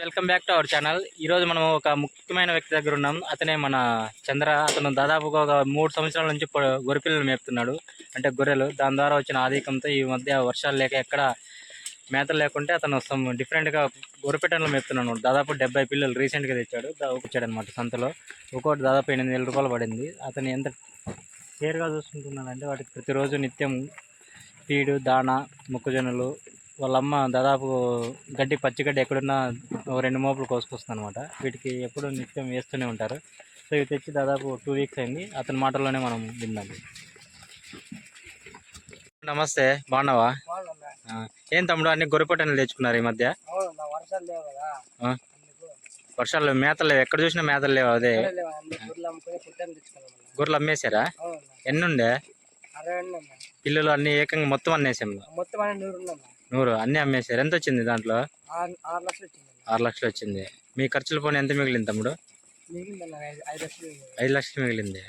Welcome back to our channel. ఈరోజు మనం ఒక ముఖ్యమైన వ్యక్తి దగ్గర ఉన్నాం. అతనే మన చంద్ర. అతను దాదాపుగా ఒక మూడు సంవత్సరాల నుంచి గొర్రెపిల్లలు మేపుతున్నాడు. అంటే గొర్రెలు. దాని ద్వారా వచ్చిన ఆధికంతో ఈ మధ్య వర్షాలు లేక ఎక్కడ మేతలు లేకుంటే అతను డిఫరెంట్గా గొర్రెపెట్టెలు మేపుతున్నాడు. దాదాపు డెబ్బై పిల్లలు రీసెంట్గా తెచ్చాడు. వచ్చాడు అనమాట సంతలో. ఒక్కొక్కటి దాదాపు ఎనిమిది వేల రూపాయలు పడింది. అతను ఎంత కేర్గా చూసుకుంటున్నాడంటే వాటికి ప్రతిరోజు నిత్యం ఫీడు దాణ మొక్కజొన్నలు వాళ్ళ అమ్మ దాదాపు గడ్డి పచ్చిగడ్డి ఎక్కడున్నా రెండు మోపులు కోసుకొస్తుంది అనమాట వీటికి ఎప్పుడు నిత్యం వేస్తూనే ఉంటారు. సో ఇవి తెచ్చి దాదాపు టూ వీక్స్ అయింది. అతని మాటల్లోనే మనం విన్నాం. నమస్తే బాగున్నావా? ఏం తమ్ముడు అన్ని గొర్రెపట్టలు తెచ్చుకున్నారు ఈ మధ్య? వర్షాలు మేతలు లేవు? ఎక్కడ చూసినా మేతలు లేవు అదే? గొర్రెలు అమ్మేశారా? అవునన్నా ఎన్ని ఉండే అరవై అన్న పిల్లలు అన్ని ఏకంగా మొత్తం అమ్మేసాం మొత్తం నూరు అన్ని అమ్మేశారు. ఎంత వచ్చింది దాంట్లో? ఆరు లక్షలు వచ్చింది. ఆరు లక్షలు వచ్చింది. మీ ఖర్చులు పోనీ ఎంత మిగిలింది తమ్ముడు? ఐదు లక్షలు మిగిలింది.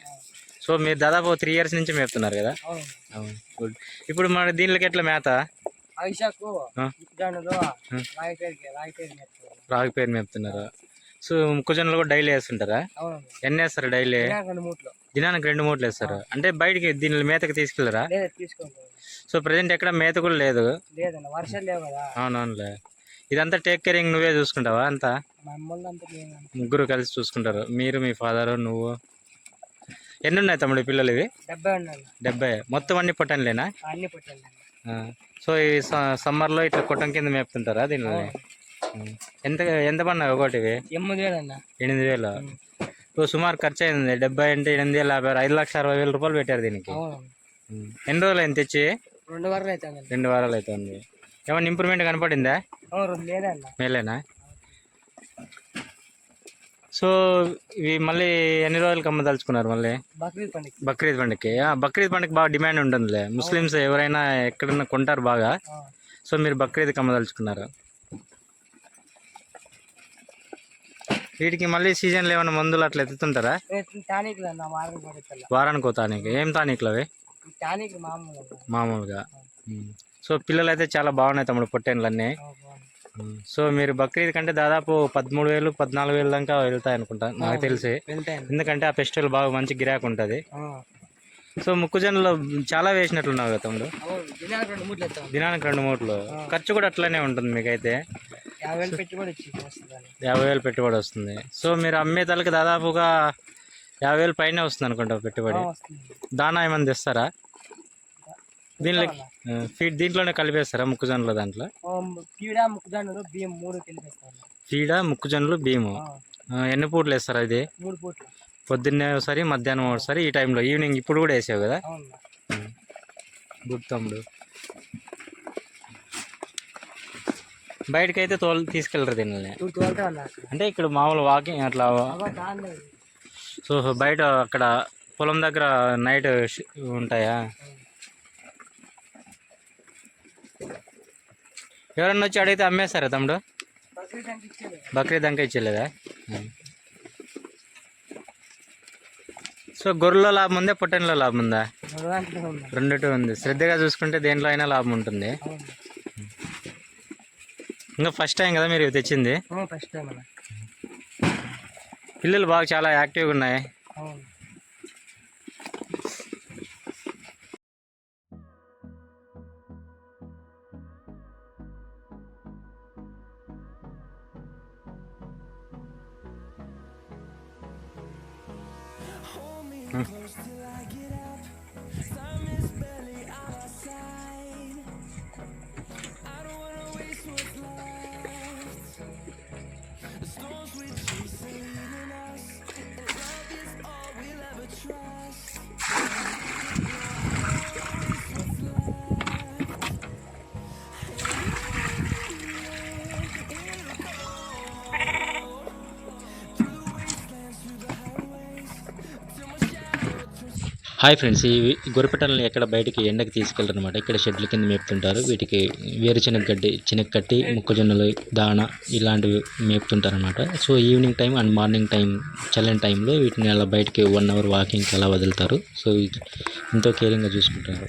సో మీరు దాదాపు త్రీ ఇయర్స్ నుంచి మేపుతున్నారు కదా? అవును. గుడ్ ఇప్పుడు మన దీనికి ఎట్లా మేత? రాగి పేరు మేపుతున్నారు. సో మొక్కజొన్నలు కూడా డైలీ వేస్తుంటారా? ఎన్ని వేస్తారు డైలీ? దినానికి రెండు మూటలు. వేస్తారు. అంటే బయటికి దీని మేతకి తీసుకుంటాం సో ప్రజెంట్ ఎక్కడ మేత కూడా లేదు. లేదన్న వర్షాలు లేవు కదా. అవునవునులే. ఇదంతా టేక్ కేరింగ్ నువ్వే చూసుకుంటావా అంతా. ముగ్గురు కలిసి చూసుకుంటారు. మీరు మీ ఫాదరు నువ్వు. ఎన్ని ఉన్నాయి తమ్ముడు పిల్లలు ఇవి? డెబ్బై మొత్తం అన్ని ఆ. సో ఈ సమ్మర్లో ఇట్లా కొట్టం కింద మేపుతుంటారా దీనిలో? ఎంత ఎంత పడినాయి ఒకటివి ఎనిమిది వేలు? సో సుమారు ఖర్చు అయింది. డెబ్బై అంటే ఎనిమిది వేల యాభై ఐదు లక్షల అరవై వేల రూపాయలు పెట్టారు దీనికి. ఎన్ని రోజులు అయింది తెచ్చి? రెండు వారాలు అవుతుంది రెండు వారాలు అవుతుంది. ఏమన్నా ఇంప్రూవ్మెంట్ కనపడిందా? మేలేనా సో ఇవి మళ్ళీ ఎన్ని రోజులకి అమ్మదలుచుకున్నారు మళ్ళీ? బక్రీద్ పండుగ బక్రీద్ పండుగకి. ఆ, బక్రీద్ పండుగ బాగా డిమాండ్ ఉంటుందిలే. ముస్లిమ్స్ ఎవరైనా ఎక్కడన్నా కొంటారు బాగా. సో మీరు బక్రీద్కి అమ్మదలుచుకున్నారు. వీటికి మళ్ళీ సీజన్లో ఏమైనా మందులు అట్లా ఎత్తుతుంటారా? వారానికి తానికి. ఏం తానిక్లు అవి? టానిక్. మామూలుగా. సో పిల్లలు అయితే చాలా బాగున్నాయి తమ్ముడు పొట్టేన్లు అన్నీ. సో మీరు బక్రీద్ కంటే దాదాపు పదమూడు వేలు పద్నాలుగు వేలు దాకా వెళ్తాయి అనుకుంటా నాకు తెలిసి. ఎందుకంటే ఆ ఫెస్టివల్ బాగా మంచి గిరాకు ఉంటుంది. సో మొక్కజొన్నలో చాలా వేసినట్లున్నావు కదా తమ్ముడు? దినానికి రెండు మూట్లు ఖర్చు కూడా అట్లనే ఉంటుంది మీకైతే. యాభై వేలు పెట్టుబడి వస్తుంది. సో మీరు అమ్మే తలకి దాదాపుగా యాభై వేలు పైనే వస్తుంది అనుకుంటా పెట్టుబడి దానా ఏమైనా తెస్తారా? దీనిలో ఫీడ్ దీంట్లోనే కలిపేస్తారా మొక్కజొన్నలు దాంట్లో? బియ్యం మూడు ఫీడ మొక్కజొన్నలు బియ్యము? ఆ, ఎన్ని పూటలు వేస్తారా ఇది? మూడు పూట్లు. పొద్దున్నే ఒకసారి మధ్యాహ్నం ఒకసారి ఈ టైంలో ఈవినింగ్ ఇప్పుడు కూడా వేసావు కదా? గుడ్ తమ్ముడు. బయటకైతే తోలు తీసుకెళ్ళరు దీనిని? అంటే ఇక్కడ మామూలు వాకింగ్ అట్లా సో బయట అక్కడ పొలం దగ్గర నైట్ ఉంటాయా? ఎవరన్నా వచ్చి అడిగితే అమ్మేస్తారా తమ్ముడు? బక్రీద్ దాకా ఇచ్చేలేదా? సో గొర్రెలో లాభం ఉందా పొట్టెన్లో లాభం ఉందా? రెండు రెండిటి ఉంది. శ్రద్ధగా చూసుకుంటే దేంట్లో అయినా లాభం ఉంటుంది. ఇంకా ఫస్ట్ టైం కదా మీరు తెచ్చింది? ఫస్ట్ టైం పిల్లలు బాగా చాలా యాక్టివ్గా ఉన్నాయి. అవును. హాయ్ ఫ్రెండ్స్ ఈ గొర్రెపెట్టలను ఎక్కడ బయటికి ఎండకి తీసుకెళ్ళరు అనమాట ఇక్కడ షెడ్ల కింద మేపుతుంటారు. వీటికి వేరుశెనగ గడ్డి చినగకట్టి మొక్కజొన్నలు దాణ ఇలాంటివి మేపుతుంటారు అనమాట so evening time and morning time చల్లని టైంలో వీటిని అలా బయటికి వన్ అవర్ వాకింగ్కి అలా వదులుతారు. సో ఎంతో కేరింగ్గా చూసుకుంటారు.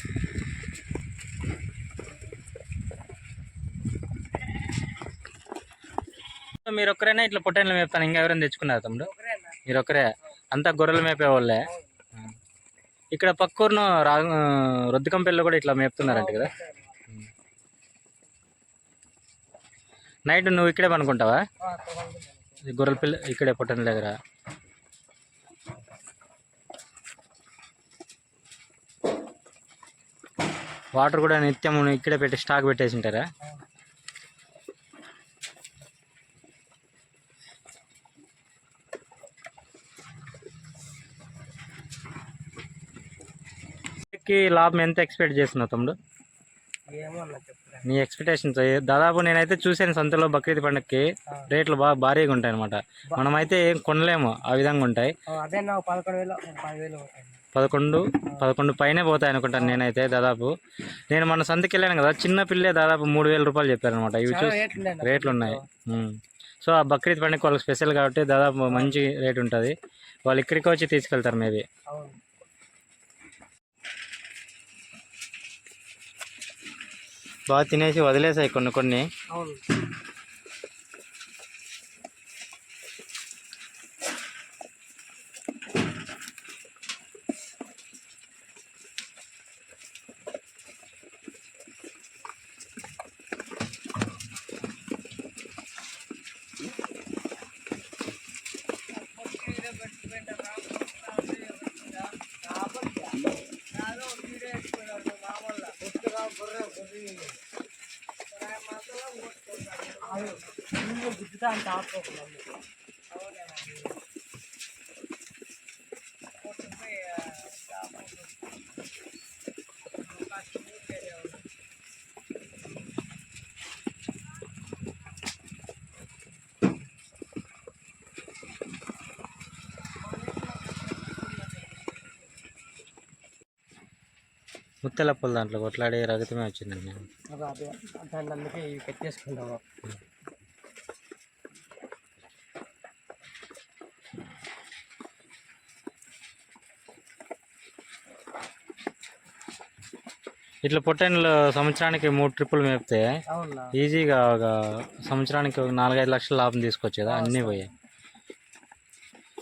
మీరు ఒక్కరేనా ఇట్లా పొట్టేళ్ళు మేపుతాను ఇంకా ఎవరైనా తెచ్చుకున్నారు తమ్ముడు? మీరు ఒక్కరే? అంతా గొర్రెలు మేపే వాళ్ళే? ఇక్కడ పక్కూరును రా రొద్దుకంపెల్లో కూడా ఇట్లా మేపుతున్నారంట కదా. నైట్ నువ్వు ఇక్కడే పనుకుంటావా? గొర్రెల పిల్ల ఇక్కడే పుట్టని దగ్గర. వాటర్ కూడా నిత్యం ఇక్కడే పెట్టి స్టాక్ పెట్టేసి ఉంటారా? ఆ. కి లాభం ఎంత ఎక్స్పెక్ట్ చేస్తున్నావు తమ్ముడు? చెప్పురా నీ ఎక్స్పెక్టేషన్స్ దాదాపు నేనైతే చూసాను సంతలో బక్రీద్ పండుగకి. రేట్లు బాగా భారీగా ఉంటాయి అనమాట మనమైతే ఏం కొనలేము ఆ విధంగా ఉంటాయి. పదకొండు పదకొండు పైనే పోతాయి అనుకుంటాను నేనైతే దాదాపు. నేను మన సంతకి వెళ్ళాను కదా చిన్న పిల్లే దాదాపు మూడు వేల రూపాయలు చెప్పారనమాట ఇవి చాలా చూసి రేట్లు ఉన్నాయి. సో ఆ బక్రీద్ పండుగ వాళ్ళకి స్పెషల్ కాబట్టి దాదాపు మంచి రేట్ ఉంటుంది. వాళ్ళు ఇక్కడికి వచ్చి తీసుకెళ్తారు మేబీ. బాగా తినేసి వదిలేసాయి కొన్ని కొన్ని. అవును. గుద్దుతా అంత ఆపుకోకుండా ముత్తెలప్పల దాంట్లో కొట్లాడి రగతమే దాన్ని అందుకే ఇవి పెట్టేసుకుంటాము ఇట్లా పొట్టెన్లు సంవత్సరానికి మూడు ట్రిప్పులు మేపితే ఈజీగా ఒక సంవత్సరానికి ఒక నాలుగైదు లక్షల లాభం తీసుకోవచ్చు కదా అన్నీ పోయాయి.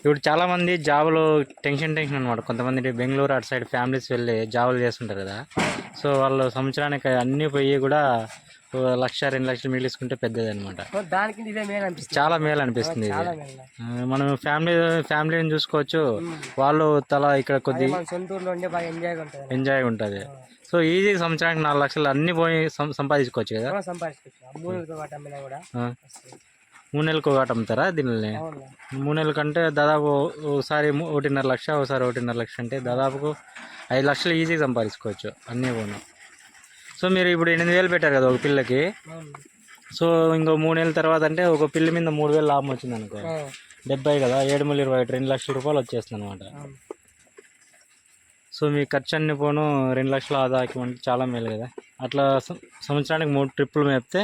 ఇప్పుడు చాలా మంది జాబులు టెన్షన్ టెన్షన్ అనమాట కొంతమంది బెంగళూరు అటు సైడ్ ఫ్యామిలీస్ వెళ్ళి జాబులు చేస్తుంటారు కదా. సో వాళ్ళు సంవత్సరానికి అన్నీ పోయి కూడా లక్ష రెండు లక్షలు మిగిలిసుకుంటే పెద్దది అనమాట చాలా మేలు అనిపిస్తుంది ఇది. మనం ఫ్యామిలీ ఫ్యామిలీని చూసుకోవచ్చు. వాళ్ళు తల ఇక్కడ కొద్ది ఎంజాయ్ ఉంటుంది. సో ఈజీ సంవత్సరానికి నాలుగు లక్షలు అన్నీ పోయి సంపాదించుకోవచ్చు కదా. మూడు నెలలకు ఒకటి అమ్ముతారా దీనిని మూడు నెలల కంటే దాదాపు ఒకసారి ఒకటిన్నర లక్ష ఒకసారి ఒకటిన్నర లక్ష అంటే దాదాపు ఐదు లక్షలు ఈజీగా సంపాదించుకోవచ్చు అన్నీ పోను సో మీరు ఇప్పుడు ఎనిమిది వేలు పెట్టారు కదా ఒక పిల్లకి. సో ఇంకో మూడు నెలల తర్వాత అంటే ఒక పిల్ల మీద మూడు వేలు లాభం వచ్చింది అనుకో. డెబ్బై కదా ఏడు మూడు ఇరవై ఒకటి, రెండు లక్షల రూపాయలు వచ్చేస్తుంది అనమాట సో మీ ఖర్చు అన్ని పోను రెండు లక్షల ఆదాయం అంటే చాలా మేలు కదా. అట్లా సంవత్సరానికి మూడు ట్రిప్పులు మేపితే